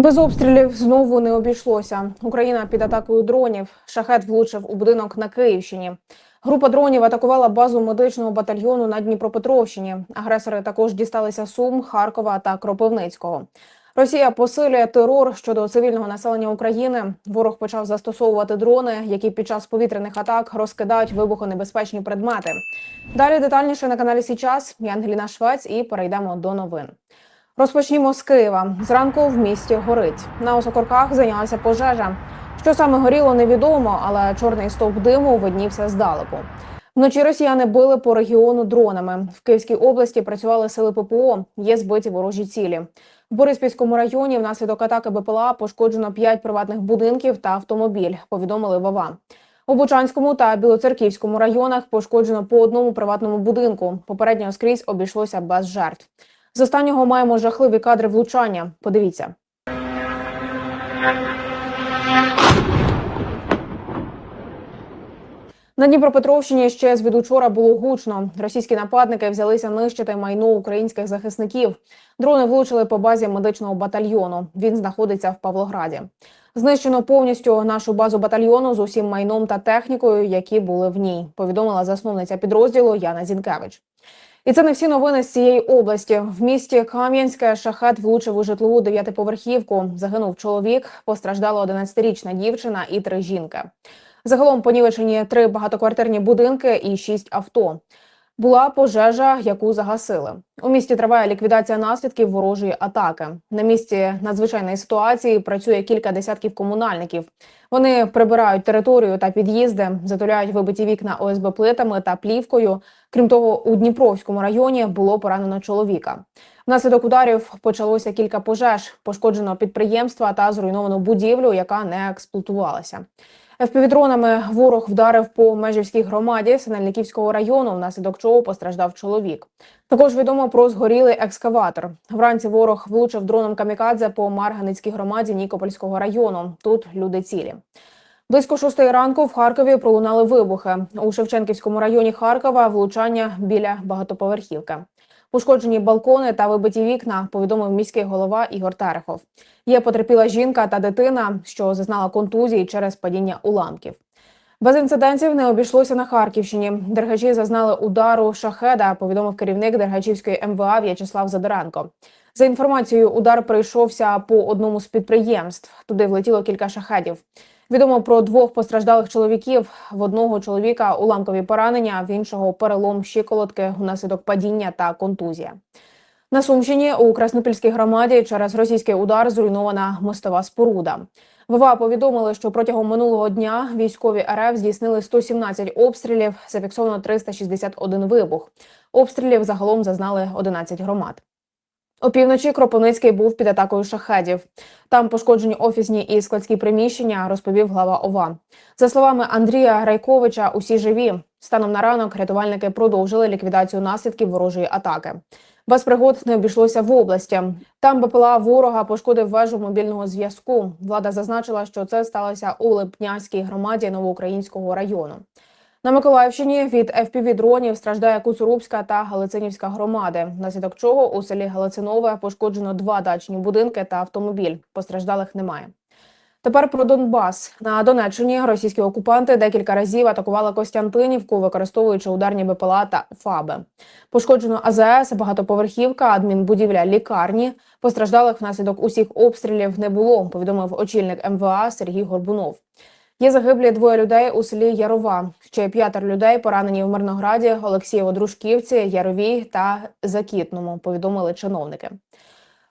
Без обстрілів знову не обійшлося. Україна під атакою дронів. Шахет влучив у будинок на Київщині. Група дронів атакувала базу медичного батальйону на Дніпропетровщині. Агресори також дісталися Сум, Харкова та Кропивницького. Росія посилює терор щодо цивільного населення України. Ворог почав застосовувати дрони, які під час повітряних атак розкидають вибухонебезпечні предмети. Далі детальніше на каналі Січас. Я Ангеліна Швець і перейдемо до новин. Розпочнімо з Києва. Зранку в місті горить. На осокорках зайнялася пожежа. Що саме горіло, невідомо, але чорний стовп диму виднівся здалеку. Вночі росіяни били по регіону дронами. В Київській області працювали сили ППО. Є збиті ворожі цілі. В Бориспільському районі внаслідок атаки БПЛА пошкоджено 5 приватних будинків та автомобіль. Повідомили ВАВА. У Бучанському та Білоцерківському районах пошкоджено по одному приватному будинку. Попередньо скрізь обійшлося без жертв. З останнього маємо жахливі кадри влучання. Подивіться. На Дніпропетровщині ще з від учора було гучно. Російські нападники взялися нищити майно українських захисників. Дрони влучили по базі медичного батальйону. Він знаходиться в Павлограді. Знищено повністю нашу базу батальйону з усім майном та технікою, які були в ній. Повідомила засновниця підрозділу Яна Зінкевич. І це не всі новини з цієї області. В місті Кам'янське шахет влучив у житлову дев'ятиповерхівку. Загинув чоловік, постраждала 11-річна дівчина і три жінки. Загалом понівечені три багатоквартирні будинки і шість авто. Була пожежа, яку загасили. У місті триває ліквідація наслідків ворожої атаки. На місці надзвичайної ситуації працює кілька десятків комунальників. Вони прибирають територію та під'їзди, затуляють вибиті вікна ОСБ плитами та плівкою. Крім того, у Дніпровському районі було поранено чоловіка. Внаслідок ударів почалося кілька пожеж, пошкоджено підприємства та зруйновано будівлю, яка не експлуатувалася. ФПВ-дронами ворог вдарив по межівській громаді Синельниківського району, внаслідок чого постраждав чоловік. Також відомо про згорілий екскаватор. Вранці ворог влучив дроном камікадзе по Марганицькій громаді Нікопольського району. Тут люди цілі. Близько шостої ранку в Харкові пролунали вибухи. У Шевченківському районі Харкова влучання біля багатоповерхівки. Пошкоджені балкони та вибиті вікна, повідомив міський голова Ігор Терехов. Є потерпіла жінка та дитина, що зазнала контузії через падіння уламків. Без інцидентів не обійшлося на Харківщині. Дергачі зазнали удару шахеда. Повідомив керівник Дергачівської МВА В'ячеслав Задоренко. За інформацією, удар прийшовся по одному з підприємств. Туди влетіло кілька шахедів. Відомо про двох постраждалих чоловіків. В одного чоловіка уламкові поранення, в іншого перелом щиколотки внаслідок падіння та контузія. На Сумщині у Краснопільській громаді через російський удар зруйнована мостова споруда. ВВА повідомили, що протягом минулого дня військові РФ здійснили 117 обстрілів, зафіксовано 361 вибух. Обстрілів загалом зазнали 11 громад. Опівночі Кропивницький був під атакою шахедів. Там пошкоджені офісні і складські приміщення, розповів глава ОВА. За словами Андрія Райковича, усі живі. Станом на ранок рятувальники продовжили ліквідацію наслідків ворожої атаки. Без пригод не обійшлося в області. Там БПЛА ворога пошкодив вежу мобільного зв'язку. Влада зазначила, що це сталося у Липнянській громаді Новоукраїнського району. На Миколаївщині від fpv дронів страждає Куцурубська та Галицинівська громади, внаслідок чого у селі Галицинове пошкоджено два дачні будинки та автомобіль. Постраждалих немає. Тепер про Донбас на Донеччині російські окупанти декілька разів атакували Костянтинівку, використовуючи ударні БПЛА та ФАБи. Пошкоджено АЗС, багатоповерхівка, адмінбудівля лікарні. Постраждалих внаслідок усіх обстрілів не було. Повідомив очільник МВА Сергій Горбунов. Є загиблі двоє людей у селі Ярова. Ще п'ятеро людей поранені в Мирнограді, Олексієво-Дружківці, Яровій та Закітному. Повідомили чиновники.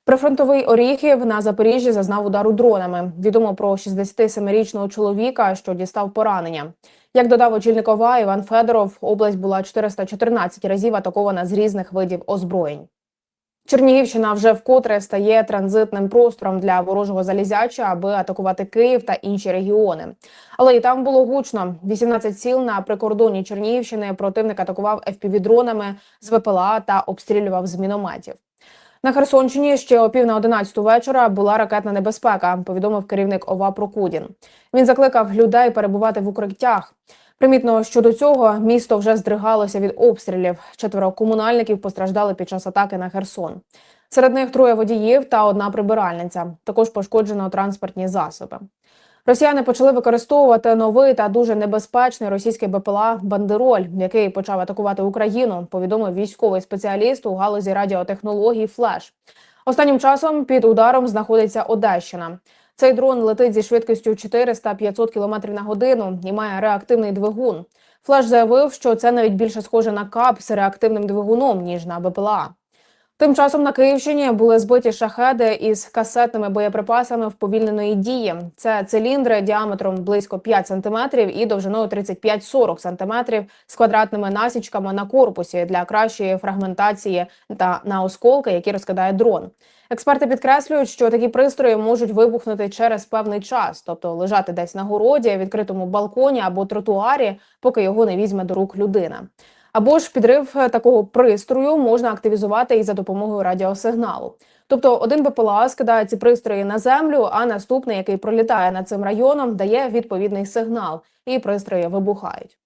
Прифронтовий Оріхів на Запоріжжі зазнав удару дронами. Відомо про 67-річного чоловіка, що дістав поранення. Як додав очільник ОВА Іван Федоров, область була 414 разів атакована з різних видів озброєнь. Чернігівщина вже вкотре стає транзитним простором для ворожого залізяча, аби атакувати Київ та інші регіони. Але і там було гучно. 18 сіл на прикордоні Чернігівщини противник атакував FPV-дронами з ВПЛА та обстрілював з мінометів. На Херсонщині ще о пів на одинадцяту вечора була ракетна небезпека. Повідомив керівник ОВА Прокудін. Він закликав людей перебувати в укриттях. Примітно щодо цього місто вже здригалося від обстрілів. Четверо комунальників постраждали під час атаки на Херсон. Серед них троє водіїв та одна прибиральниця. Також пошкоджено транспортні засоби. Росіяни почали використовувати новий та дуже небезпечний російський БПЛА Бандероль, який почав атакувати Україну. Повідомив військовий спеціаліст у галузі радіотехнологій Флеш. Останнім часом під ударом знаходиться Одещина. Цей дрон летить зі швидкістю 400-500 км на годину і має реактивний двигун. Флеш заявив, що це навіть більше схоже на кап з реактивним двигуном ніж на БПЛА. Тим часом на Київщині були збиті шахеди із касетними боєприпасами вповільненої дії. Це циліндри діаметром близько 5 см і довжиною 35-40 см з квадратними насічками на корпусі для кращої фрагментації та на осколки, які розкидає дрон. Експерти підкреслюють, що такі пристрої можуть вибухнути через певний час, тобто лежати десь на городі, відкритому балконі або тротуарі, поки його не візьме до рук людина. Або ж підрив е, такого пристрою можна активізувати і за допомогою радіосигналу. Тобто один БПЛА скидає ці пристрої на землю, а наступний, який пролітає над цим районом, дає відповідний сигнал, і пристрої вибухають.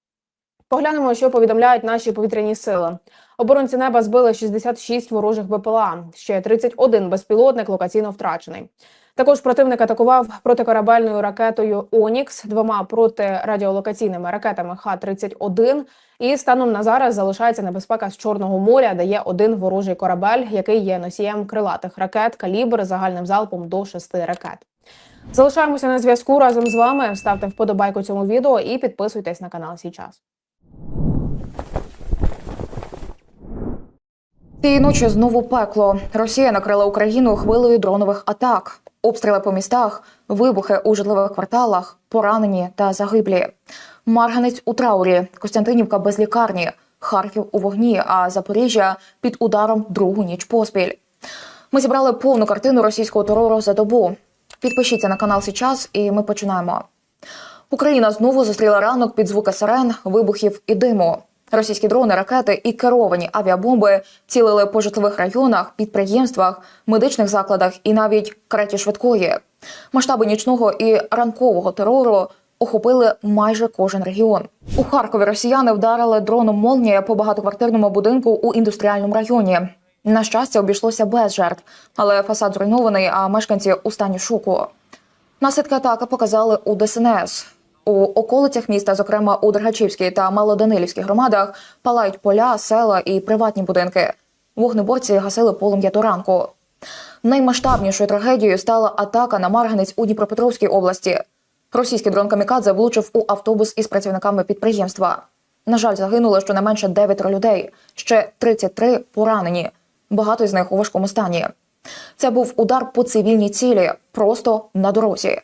Поглянемо, що повідомляють наші повітряні сили. Оборонці неба збили 66 ворожих БПЛА, ще 31 безпілотник локаційно втрачений. Також противник атакував протикорабельною ракетою Онікс, двома протирадіолокаційними ракетами Х-31. І станом на зараз залишається небезпека з Чорного моря, де є один ворожий корабель, який є носієм крилатих ракет, калібр загальним залпом до шести ракет. Залишаємося на зв'язку разом з вами. Ставте вподобайку цьому відео і підписуйтесь на канал Січас. Цієї ночі знову пекло. Росія накрила Україну хвилею дронових атак, обстріли по містах, вибухи у житлових кварталах, поранені та загиблі. Марганець у траурі, Костянтинівка без лікарні, Харків у вогні, а Запоріжжя під ударом другу ніч поспіль. Ми зібрали повну картину російського терору за добу. Підпишіться на канал Січас, і ми починаємо. Україна знову зустріла ранок під звуки сирен, вибухів і диму. Російські дрони, ракети і керовані авіабомби цілили по житлових районах, підприємствах, медичних закладах і навіть кареті швидкої. Масштаби нічного і ранкового терору охопили майже кожен регіон. У Харкові росіяни вдарили дроном молнія по багатоквартирному будинку у індустріальному районі. На щастя, обійшлося без жертв, але фасад зруйнований, а мешканці у стані шоку. Наслідки атаки показали у ДСНС. У околицях міста, зокрема у Дергачівській та Малоданилівській громадах, палають поля, села і приватні будинки. Вогнеборці гасили полум'я до ранку. Наймасштабнішою трагедією стала атака на Марганець у Дніпропетровській області. Російський дрон Камікадзе влучив у автобус із працівниками підприємства. На жаль, загинуло щонайменше 9 людей, ще 33 поранені. Багато з них у важкому стані. Це був удар по цивільній цілі, просто на дорозі.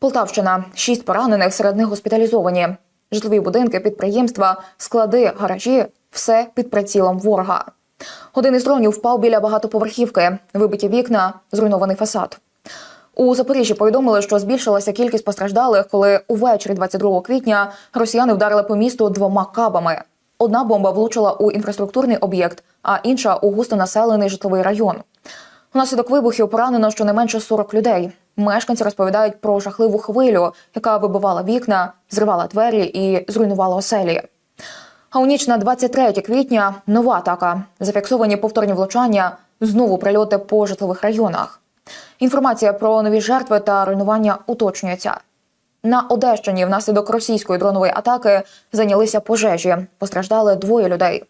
Полтавщина шість поранених, серед них госпіталізовані. Житлові будинки, підприємства, склади, гаражі все під прицілом ворога. Один із дронів впав біля багатоповерхівки, вибиті вікна, зруйнований фасад. У Запоріжжі повідомили, що збільшилася кількість постраждалих, коли увечері 22 квітня росіяни вдарили по місту двома кабами. Одна бомба влучила у інфраструктурний об'єкт, а інша у густонаселений житловий район. Внаслідок вибухів поранено щонайменше 40 людей. Мешканці розповідають про жахливу хвилю, яка вибивала вікна, зривала двері і зруйнувала оселі. А у ніч на 23 квітня нова атака. Зафіксовані повторні влучання, знову прильоти по житлових районах. Інформація про нові жертви та руйнування уточнюється. На Одещині внаслідок російської дронової атаки зайнялися пожежі. Постраждали двоє людей.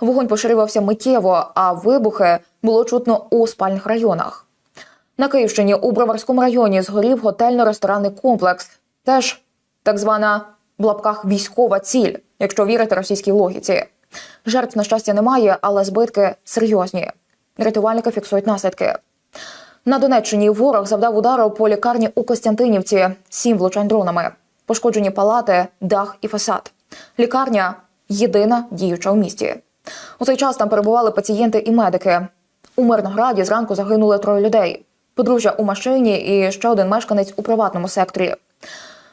Вогонь поширювався миттєво, а вибухи було чутно у спальних районах. На Київщині у Броварському районі згорів готельно-ресторанний комплекс. Теж так звана в лапках військова ціль, якщо вірити російській логіці. Жертв, на щастя, немає, але збитки серйозні. Рятувальники фіксують наслідки. На Донеччині ворог завдав удару по лікарні у Костянтинівці, сім влучань дронами. Пошкоджені палати, дах і фасад. Лікарня єдина діюча у місті. У цей час там перебували пацієнти і медики. У Мирнограді зранку загинули троє людей. Подружжя у машині і ще один мешканець у приватному секторі.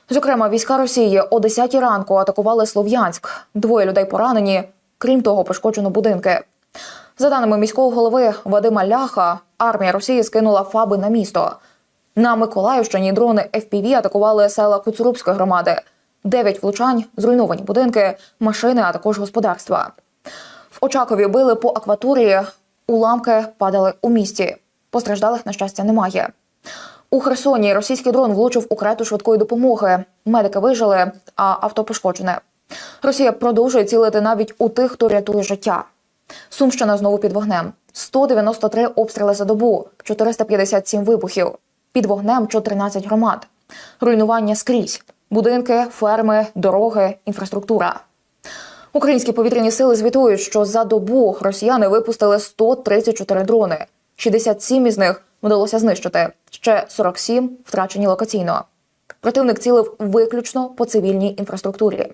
Зокрема, війська Росії о 10 ранку атакували Слов'янськ. Двоє людей поранені. Крім того, пошкоджено будинки. За даними міського голови Вадима Ляха, армія Росії скинула фаби на місто. На Миколаївщині дрони FPV атакували села Куцурубської громади. Дев'ять влучань, зруйновані будинки, машини, а також господарства. В Очакові били по акваторії. Уламки падали у місті. Постраждалих, на щастя, немає. У Херсоні російський дрон влучив у крету швидкої допомоги. Медики вижили, а авто пошкоджене. Росія продовжує цілити навіть у тих, хто рятує життя. Сумщина знову під вогнем. 193 обстріли за добу, 457 вибухів. Під вогнем 14 громад. Руйнування скрізь: будинки, ферми, дороги, інфраструктура. Українські повітряні сили звітують, що за добу росіяни випустили 134 дрони. 67 із них вдалося знищити. Ще 47 втрачені локаційно. Противник цілив виключно по цивільній інфраструктурі.